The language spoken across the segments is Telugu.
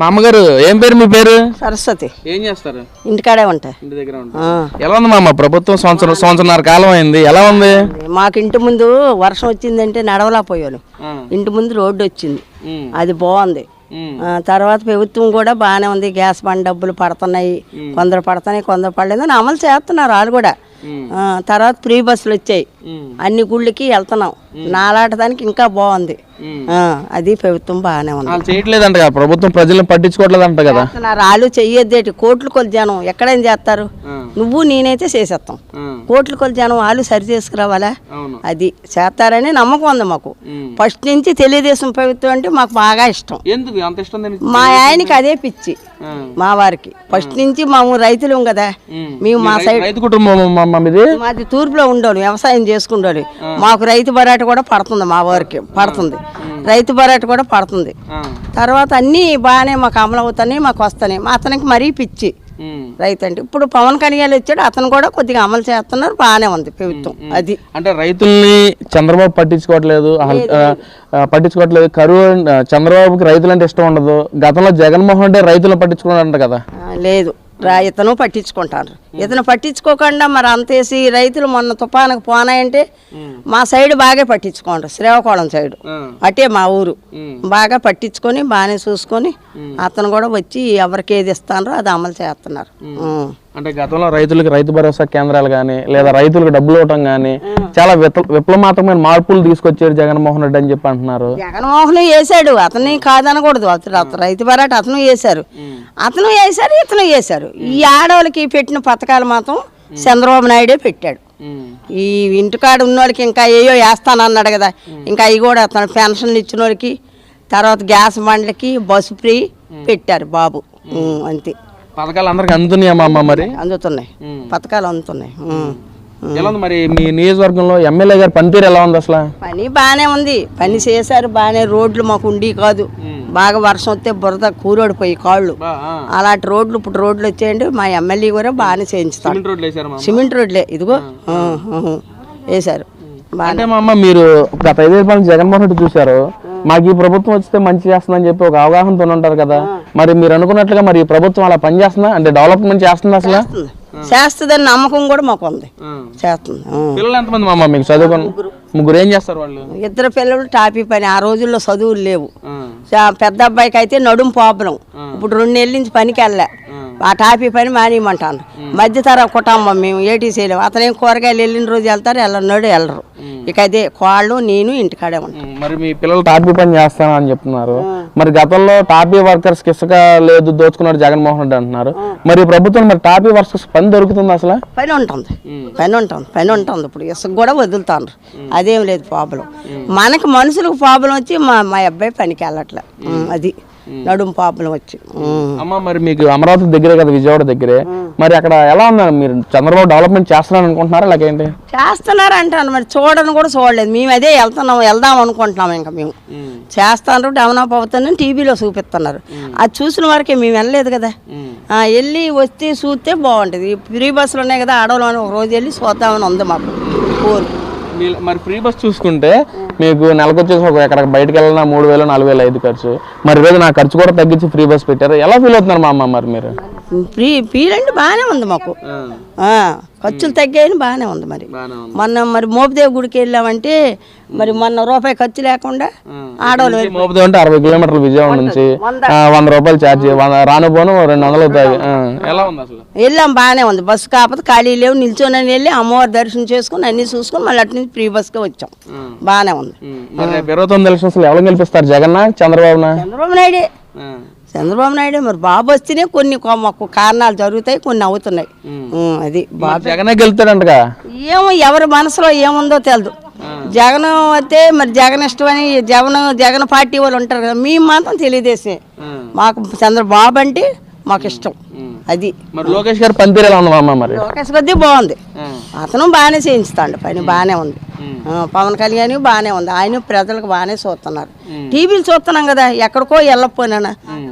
మా అమ్మగారు ఏం పేరు మీ పేరు? సరస్వతి. ఏం చేస్తారు? ఇంటికాడే ఉంటాయి ఇంటి దగ్గర. ఎలా ఉంది మా ప్రభుత్వం సంవత్సరం సంవత్సరంన్నర కాలం అయింది. ఎలా ఉంది? మాకు ఇంటి ముందు వర్షం వచ్చిందంటే నడవలేకపోయాను. ఇంటి ముందు రోడ్డు వచ్చింది. అది బాగుంది. తర్వాత ప్రభుత్వం కూడా బాగానే ఉంది. గ్యాస్ బండ్ డబ్బులు పడుతున్నాయి. కొందరు పడుతున్నాయి కొందరు పడలేదు అని అమలు చేస్తున్నారు వాళ్ళు కూడా. తర్వాత ఫ్రీ బస్సులు వచ్చాయి. అన్ని గుళ్ళకి వెళ్తున్నాం. నాలాట దానికి ఇంకా బాగుంది. అది ప్రభుత్వం బాగానే ఉంది. చేయట్లేదంట కదా ప్రభుత్వం ప్రజలను పట్టించుకోవట్లేదంట కదా. వాళ్ళు చెయ్యొద్దేటి? కోట్లు కొలి జనం. ఎక్కడేం చేస్తారు. నువ్వు నేనైతే చేసేస్తాం. కోట్లు కొలి జనం వాళ్ళు సరి చేసుకురావాలా? అది చేస్తారని నమ్మకం ఉంది మాకు. ఫస్ట్ నుంచి తెలుగుదేశం ప్రభుత్వం అంటే మాకు బాగా ఇష్టం. మా ఆయనకి అదే పిచ్చి. మా వారికి. ఫస్ట్ నుంచి మేము రైతులం కదా. మేము. మా సైడ్ కుటుంబం మీది? తూర్పులో ఉండోను వ్యవసాయం చేసుకుండోని మాకు రైతు బరాట కూడా పడుతుంది మా వారికి పడుతుంది. రైతు బరాట కూడా పడుతుంది. తర్వాత అన్నీ బాగానే మాకు అమలు అవుతాయి మాకు వస్తాయి మా అతనికి మరీ పిచ్చి. రైతు అంటే ఇప్పుడు పవన్ కళ్యాణ్ వచ్చాడు అతను కూడా కొద్దిగా అమలు చేస్తున్నారు బాగానే ఉంది ప్రభుత్వం అది. అంటే రైతుల్ని చంద్రబాబు పట్టించుకోవట్లేదు పట్టించుకోవట్లేదు. కరువు చంద్రబాబుకి రైతులంటే ఇష్టం ఉండదు. గతంలో జగన్మోహన్ రెడ్డి రైతులను పట్టించుకున్నాడంట కదా. లేదు. రా ఇతను పట్టించుకుంటారు ఇతను పట్టించుకోకుండా మరి అంతేసి రైతులు మొన్న తుఫానుకు పోనాయంటే మా సైడ్ బాగా పట్టించుకోండి శ్రీకాకుళం సైడ్. అటే మా ఊరు. బాగా పట్టించుకొని బాగానే చూసుకొని అతను కూడా వచ్చి ఎవరికి ఏది ఇస్తానో అది అమలు చేస్తున్నారు. అంటే గతంలో రైతులకి రైతు భరోసా కేంద్రాలు కానీ లేదా రైతులకు డబ్బులు ఇవ్వటం కానీ చాలా విప్ల- విప్లవాత్మకమైన మార్పులు తీసుకొచ్చారు జగన్మోహన్ రెడ్డి అని చెప్పి అంటున్నారు. జగన్మోహన్ వేసాడు అతన్ని కాదనకూడదు. అతను అతను రైతు బరాట అతను వేశారు. అతను వేశారు ఇతను వేశారు. ఈ ఆడవాళ్ళకి పెట్టిన పథకాలు మాత్రం చంద్రబాబు నాయుడే పెట్టాడు. ఈ ఇంటికాడ ఉన్నోళ్ళకి ఇంకా ఏయో వేస్తానన్నాడు కదా. ఇంకా అవి కూడా అతను పెన్షన్లు ఇచ్చిన వాళ్ళకి తర్వాత గ్యాస్ బండ్లకి బస్సు ఫ్రీ పెట్టారు బాబు. అంతే. పథకాలు అందరికి అందుతున్నాయా మా అమ్మ మరి? అందుతున్నాయి. పథకాలు అందుతున్నాయి. ఎలా ఉంది మరి మీ నియోజకవర్గంలో ఎమ్మెల్యే గారి పనితీరు ఎలా ఉంది అసలు? పని బాగానే ఉంది. పని చేశారు బాగానే. రోడ్లు మాకు ఉండి కాదు. బాగా వర్షం వస్తే బురద కూరోడిపోయి కాళ్ళు. అలాంటి రోడ్లు ఇప్పుడు రోడ్లు వచ్చాయండి. మా ఎమ్మెల్యే కూడా బాగానే మా సిమెంట్ రోడ్లే. ఇదిగో. వేశారు. అంటే మా అమ్మ మీరు గత ఐదేళ్ళ పాలన జగన్మోహన్ రెడ్డి చూశారు. మాకు ఈ ప్రభుత్వం వస్తే మంచి చేస్తుందని చెప్పి ఒక అవగాహనతో ఉంటారు కదా. మరి మీరు అనుకున్నట్లుగా మరి ఈ ప్రభుత్వం అలా పని చేస్తుందా అంటే డెవలప్మెంట్ చేస్తుందా అసలు? చేస్తుంది. చేస్తుందని నమ్మకం కూడా మాకు ఉంది. చేస్తుంది. ఆ. పిల్లలు ఎంతమంది మా మీకు చదువుకుని? ముగ్గురు. ఏం చేస్తారు వాళ్ళు? ఇద్దరు పిల్లలు టాపీ పని. ఆ రోజుల్లో చదువులు లేవు. పెద్ద అబ్బాయికి అయితే నడుము ప్రాబ్లం ఇప్పుడు రెండు నెలల నుంచి పనికి వెళ్ళా ఆ టాపీ పని మానేయమంటాను. మధ్యతర కుటుంబం మేము ఏటీ చేయలేము అతనేం కూరగాయలు వెళ్ళిన రోజు వెళ్తారు వెళ్ళన్నాడు వెళ్ళరు. ఇక అదే కోళ్ళు నేను ఇంటికాడే ఉంటాను మరి మీ పిల్లలు టాపీ పని చేస్తాను అని చెప్తున్నారు. మరి గతంలో టాపీ వర్కర్స్కి ఇసుక లేదు దోచుకున్నాడు జగన్మోహన్ రెడ్డి అంటున్నారు. మరి ప్రభుత్వం మరి టాపీ వర్కర్స్ పని దొరుకుతుంది అసలు? పని ఉంటుంది. పని ఉంటుంది పని ఉంటుంది. ఇప్పుడు ఇసుక కూడా వదులుతాను. అదేం లేదు ప్రాబ్లం మనకి మనుషులకు ప్రాబ్లం వచ్చి మా మా అబ్బాయి పనికి వెళ్ళట్లే. అది. నడుము ప్రాబ్లం వచ్చి. అమ్మ మరి మీకు అమరావతి దగ్గరే కదా విజయవాడ దగ్గరే. మరి అక్కడ ఎలా ఉన్నారు? మీరు చంద్రబాబు డెవలప్మెంట్ చేస్తున్నారని అనుకుంటున్నారా లేకేంటి చేస్తున్నారు అంటాను మరి చూడని కూడా చూడలేదు. మేము అదే వెళ్తున్నాం వెళ్దాం అనుకుంటున్నాం ఇంకా మేము. చేస్తాను డెవలప్ అవుతుందని టీవీలో చూపిస్తున్నారు. అది చూసిన వరకే మేము వెళ్ళలేదు కదా. వెళ్ళి వస్తే చూస్తే బాగుంటుంది. ఫ్రీ బస్సులు ఉన్నాయి కదా ఆడవాళ్ళు ఒక రోజు వెళ్ళి చూద్దామని ఉంది మాకు. ఊరు మరి ఫ్రీ బస్ చూసుకుంటే మీకు నెలకు వచ్చేసి ఒక ఎక్కడ బయటకు వెళ్ళినా మూడు వేలు నాలుగు వేలు ఐదు ఖర్చు. మరి ఈరోజు నా ఖర్చు కూడా తగ్గించి ఫ్రీ బస్ పెట్టారు. ఎలా ఫీల్ అవుతున్నారు మా అమ్మ మరి మీరు? ఫ్రీ ఫీలండి బాగానే ఉంది మాకు. ఖర్చులు తగ్గాయని బాగానే ఉంది మరి. మొన్న మరి మోపిదేవి గుడికి వెళ్ళామంటే మరి మొన్న రూపాయి ఖర్చు లేకుండా ఆడవాళ్ళు అంటే అరవై కిలోమీటర్లు విజయవాడ నుంచి వంద రూపాయలు ఛార్జ్ రాను పోను రెండు వందలు అవుతాయి. ఎలా ఉంది అసలు? వెళ్ళాం బాగానే ఉంది. బస్సు కాకపోతే ఖాళీ లేవు. నిల్చొని వెళ్ళి అమ్మవారి దర్శనం చేసుకుని అన్ని చూసుకొని మళ్ళీ అటు నుంచి ఫ్రీ బస్గా వచ్చాం. బాగానే ఉంది. మరి ఇరవై తొమ్మిది ఎలక్షన్స్ ఎవరు గెలిపిస్తారు? జగన్ చంద్రబాబు నాయుడే. చంద్రబాబు నాయుడే. మరి బాబు వస్తేనే కొన్ని మాకు కారణాలు జరుగుతాయి కొన్ని అవుతున్నాయి. అది బాబు జగనే గెలుతాడంటగా ఏమో ఎవరి మనసులో ఏముందో తెలియదు జగన్ వస్తే మరి జగన్ ఇష్టమని జగన్ జగన్ పార్టీ వాళ్ళు ఉంటారు కదా మేము మాత్రం తెలియదేసే మాకు చంద్రబాబు అంటే మాకు ఇష్టం. అది. మరి లోకేష్ గారు పనితీరు ఎలా ఉంది మా అమ్మ మరి? లోకేష్ కొద్దీ బాగుంది. అతను బాగానే చేయించుతాడు పని బాగానే ఉంది. పవన్ కళ్యాణ్ బాగానే ఉంది. ఆయన ప్రజలకు బాగానే చూస్తున్నారు. టీవీలు చూస్తున్నాం కదా ఎక్కడికో వెళ్ళకపోయినా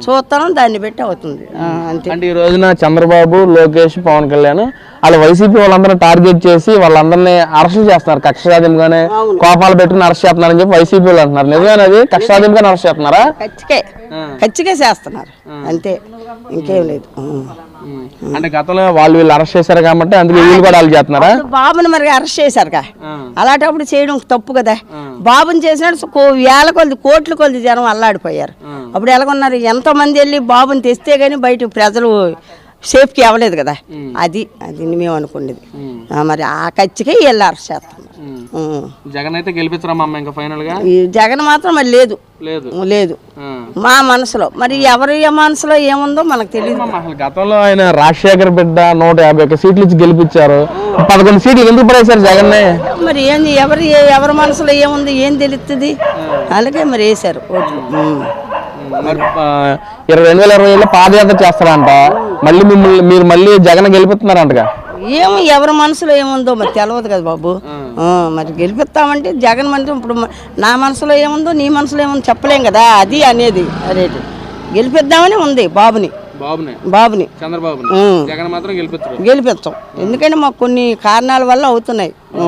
చూస్తున్నాం దాన్ని బట్టి అవుతుంది. అంతే. అంటే ఈ రోజున చంద్రబాబు లోకేష్ పవన్ కళ్యాణ్ వాళ్ళ వైసీపీ వాళ్ళందరూ టార్గెట్ చేసి వాళ్ళందరినీ అరెస్ట్ చేస్తున్నారు. కక్షాధికంగానే కోపాలు పెట్టుకుని అరెస్ట్ చేస్తున్నారని చెప్పి వైసీపీ వాళ్ళు అంటున్నారు. నిజమేనా అది? కక్షాధికంగానే అరెస్ట్ చేస్తున్నారా? ఖచ్చితంగా చేస్తున్నారు. అంతే. ఇంకేం లేదు. అంటే గతంలో వాళ్ళు వీళ్ళు అరెస్ట్ చేశారు కాబట్టి అందుకే వీళ్ళు కూడా వాళ్ళు చేస్తున్నారా? బాబుని మరి అరెస్ట్ చేశారుగా. అలాంటప్పుడు చేయడం తప్పు కదా. బాబుని చేసినట్టు కో వేల కొద్ది కోట్ల కొద్ది జనం అల్లాడిపోయారు. అప్పుడు ఎలాగొన్నారు? ఎంతో మంది వెళ్ళి బాబుని తెస్తే గానీ బయట ప్రజలు సేఫ్కి అవ్వలేదు కదా. అది అది మేము అనుకునేది. మరి ఆ ఖచ్చితంగా వీళ్ళు అరెస్ట్ ఉం. జగన్ అయితే గెలిపించరమ్మా ఇంకా జగన్ మాత్రం మరి లేదు. లేదు. లేదు. మా మనసులో మరి ఎవరి మనసులో ఏముందో మనకు తెలియదు గతంలో ఆయన రాజశేఖర్ బిడ్డ నూట యాభై ఒక్క సీట్లు ఇచ్చి గెలిపించారు. పదకొండు సీట్లు ఎందుకు పడేశారు జగన్ మరి ఏంది ఎవరి ఎవరి మనసులో ఏముంది ఏం తెలుస్తుంది అలాగే మరి వేశారు ఓట్లు. ఇరవై రెండు వేల ఇరవై ఏళ్ళలో పాదయాత్ర చేస్తారంట. మళ్ళీ మిమ్మల్ని మీరు మళ్ళీ జగన్ గెలిపిస్తున్నారంటగా. ఏమో ఎవరి మనసులో ఏముందో మరి తెలియదు కదా బాబు. ఆ, మరి గెలిపిస్తామంటే జగన్ అంటే ఇప్పుడు మ- నా మనసులో ఏముందో నీ మనసులో ఏముందో చెప్పలేం కదా అది అనేది. అదేటి? గెలిపిద్దామని ఉంది బాబుని. బాబునే? బాబుని. చంద్రబాబుని? ఉం. జగన్ మాత్రం గెలిపించరు గెలిపిస్తాం ఎందుకంటే మాకు కొన్ని కారణాల వల్ల అవుతున్నాయి. ఉం.